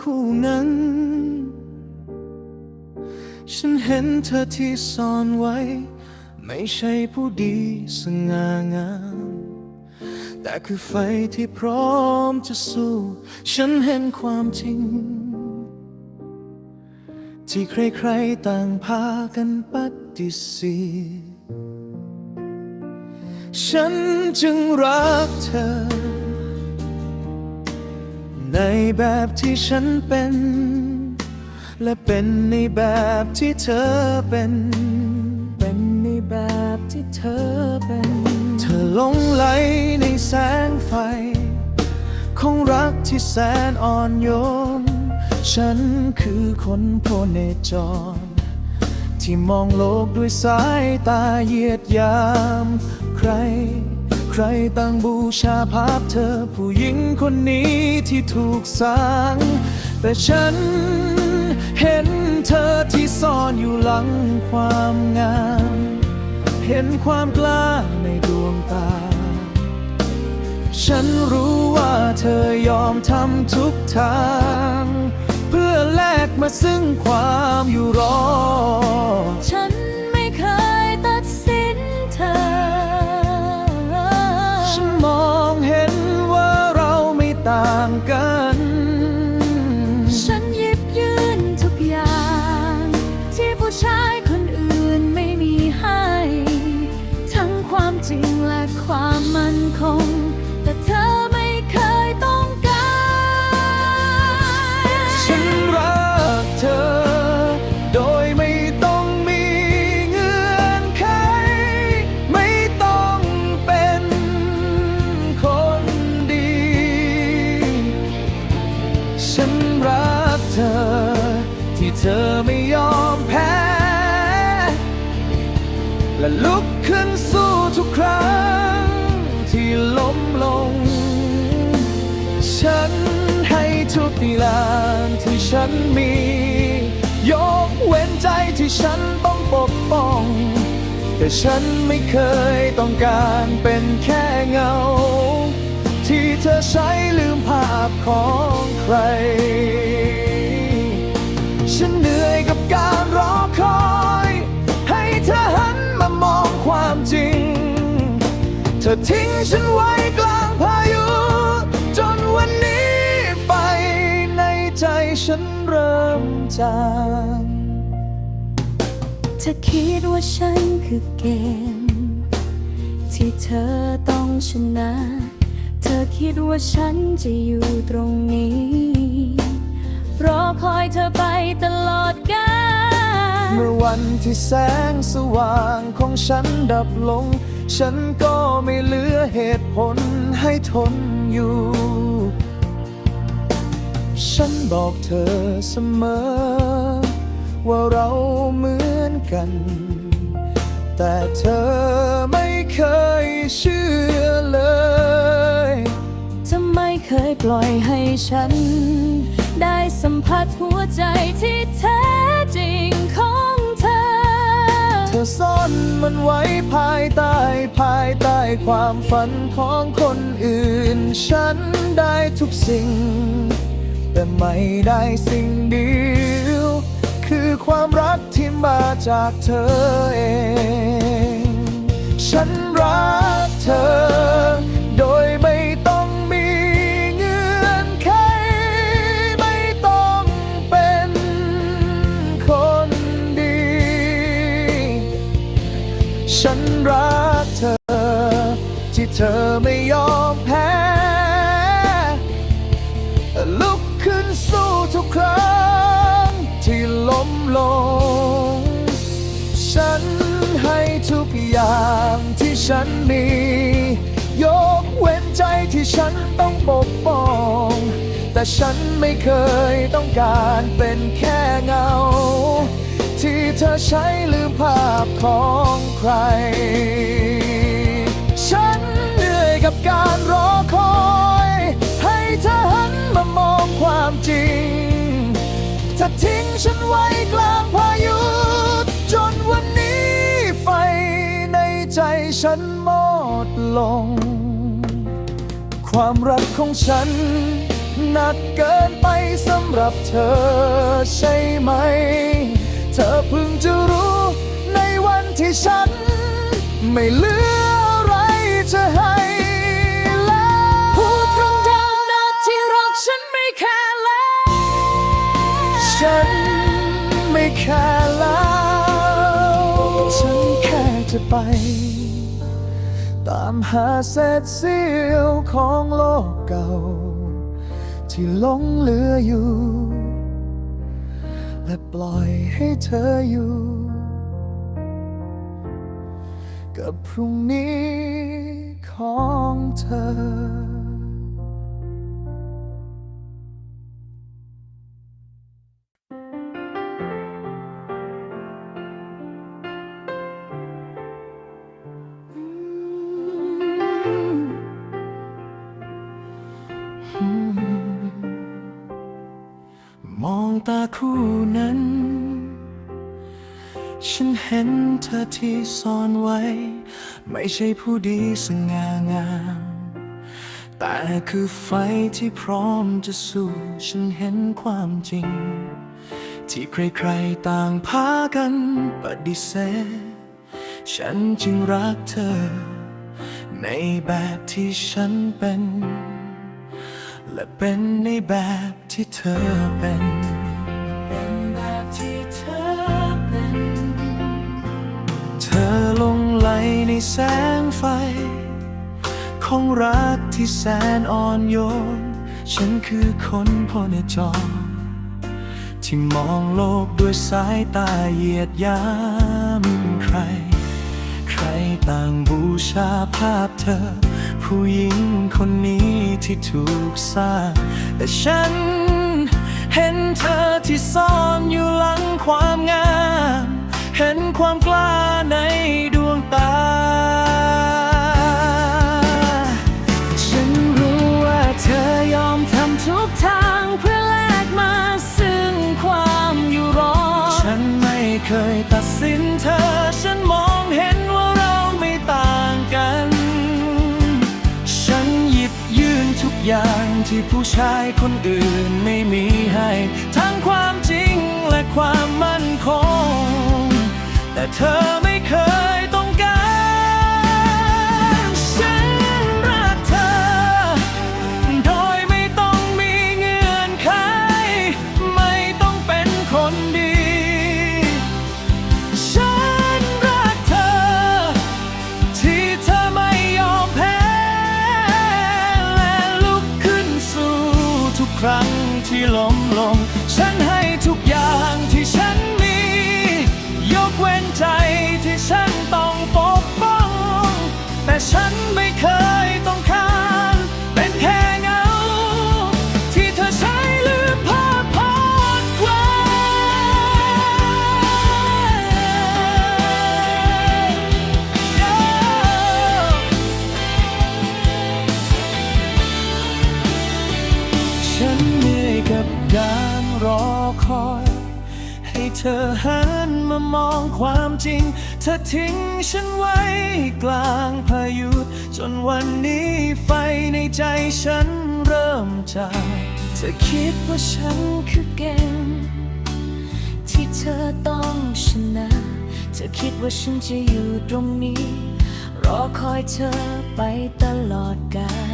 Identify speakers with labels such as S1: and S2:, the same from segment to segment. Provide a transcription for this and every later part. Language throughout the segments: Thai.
S1: คู่นั้น ฉันเห็นเธอที่ซ่อนไว้ ไม่ใช่ผู้ดีสง่างาม แต่คือไฟที่พร้อมจะสู้ ฉันเห็นความจริง ที่ใครๆต่างพากันปฏิเสธฉันจึงรักเธอ ในแบบที่ฉันเป็น และเป็นในแบบที่เธอเป็น เป็นในแบบที่เธอเป็น เธอหลงไหลในแสงไฟ ของรักที่แสนอ่อนโยน ฉันคือคนโพเนจร ที่มองโลกด้วยสายตาเยียดยามใคร รต่างบูชาภาพเธอ ผู้หญิงคนนี้ที่ถูกสร้าง แต่ฉันเห็นเธอที่ซ่อนอยู่หลังความงาม เห็นความกล้าในดวงตา ฉันรู้ว่าเธอยอมทำทุกทาง เพื่อแลกมาซึ่งความอยู่รอด
S2: และ
S1: ลุกขึ้นสู้ทุกครั้งที่ล้มลง ฉันให้ทุกอย่างที่ฉันมี ยกเว้นใจที่ฉันต้องปกป้อง แต่ฉันไม่เคยต้องการเป็นแค่เงา ที่เธอใช้ลืมภาพของใคร ธอทิ้งฉันไว้กลางพายุ จนวันนี้ไฟในใจฉันเริ่มจาง
S2: เธอคิดว่าฉันคือเกม ที่เธอต้องชนะ เธอคิดว่าฉันจะอยู่ตรงนี้ รอคอยเธอไปตลอดกาล
S1: เมื่อวันที่แสงสว่างของฉันดับลง ฉันก็ไม่เหลือเหตุผลให้ทนอยู่ ฉันบอกเธอเสมอ ว่าเราเหมือนกัน แต่เธอไม่เคยเชื่อเลย
S2: จะไม่เคยปล่อยให้ฉัน ได้สัมผัสหัวใจที่แท้จริงของ
S1: มันไว้ภายใต้ภายใต้ความฝันของคนอื่น ฉันได้ทุกสิ่ง แต่ไม่ได้สิ่งเดียว คือความรักที่มาจากเธอเอง ฉันรักเธอ เธอไม่ยอมแพ้ ลุกขึ้นสู้ทุกครั้งที่ล้มลง ฉันให้ทุกอย่างที่ฉันมี ยกเว้นใจที่ฉันต้องปกป้อง แต่ฉันไม่เคยต้องการเป็นแค่เงา ที่เธอใช้ลืมภาพของใคร กับการรอคอย ให้เธอหันมามองความจริง ถ้าทิ้งฉันไว้กลางพายุ จนวันนี้ไฟในใจฉันหมดลง ความรักของฉัน หนักเกินไปสำหรับเธอใช่ไหม เธอเพิ่งจะรู้ในวันที่ฉัน ไม่เลือ ไป ตามหาเศษเสี้ยวของโลกเก่า ที่หลงเหลืออยู่ และปล่อยให้เธออยู่ กับพรุ่งนี้ของเธอ ตาคู่นั้น ฉันเห็นเธอที่ซ่อนไว้ ไม่ใช่ผู้ดีสง่างาม แต่คือไฟที่พร้อมจะสู้ ฉันเห็นความจริง ที่ใครๆต่างพากันปฏิเสธ ฉันจึงรักเธอ ในแบบที่ฉันเป็นและเป็นในแบบที่เธอเป็นเป็น ในแสงไฟ ของรักที่แสนอ่อนโยน ฉันคือคนพเนจรที่มองโลกด้วยสายตาเหยียดยามใคร ใครต่างบูชาภาพเธอ ผู้หญิงคนนี้ที่ถูกสร้าง แต่ฉันเห็นเธอที่ซ่อน ตั
S2: ด
S1: สินเธอ ฉันมองเห็นว่าเราไม่ต่างกัน ฉันหยิบยื่นทุกอย่างที่ผู้ชายคนอื่นไม่มีให้ ทั้งความจริงและความมั่นคง แต่เธอไม่เคยต้อง นมามองความจริง เธอทิ้งฉันไว้กลางพายุ จนวันนี้ไฟในใจฉันเริ่มจางเธอคิดว่าฉัน
S2: คือเกมที่เธอต้องชนะ เธอคิดว่าฉันจะอยู่ตรงนี้ รอคอยเธอไปตลอดกาล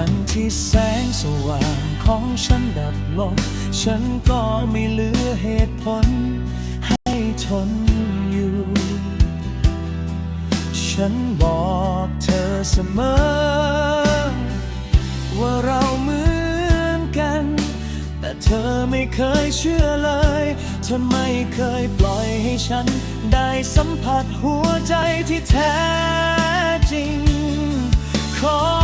S1: วันที่แสงสว่างของฉันดับลง ฉันก็ไม่เหลือเหตุผล ให้ทนอยู่ ฉันบอกเธอเสมอ ว่าเราเหมือนกัน แต่เธอไม่เคยเชื่อเลย เธอไม่เคยปล่อยให้ฉัน ได้สัมผัสหัวใจที่แท้จริงขอ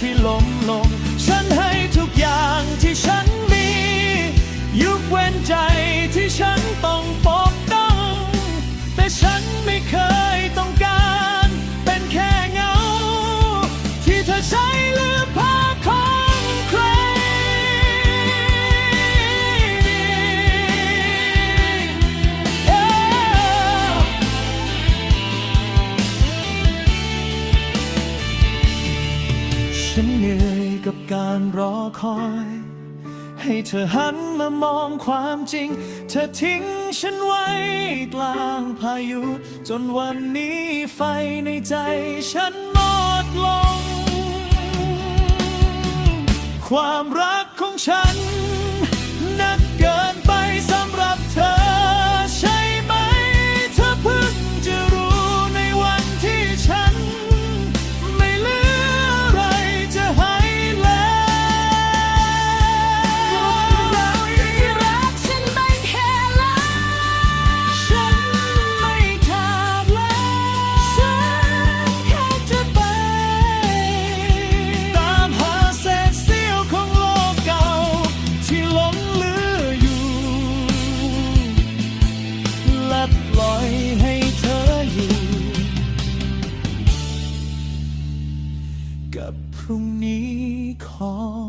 S2: ที่ล้มลง กา
S1: รรอคอย ให้เธอหันมามองความจริง เธอทิ้งฉันไว้กลางพายุ จนวันนี้ไฟในใจฉันหมดลง ความรักของฉัน call.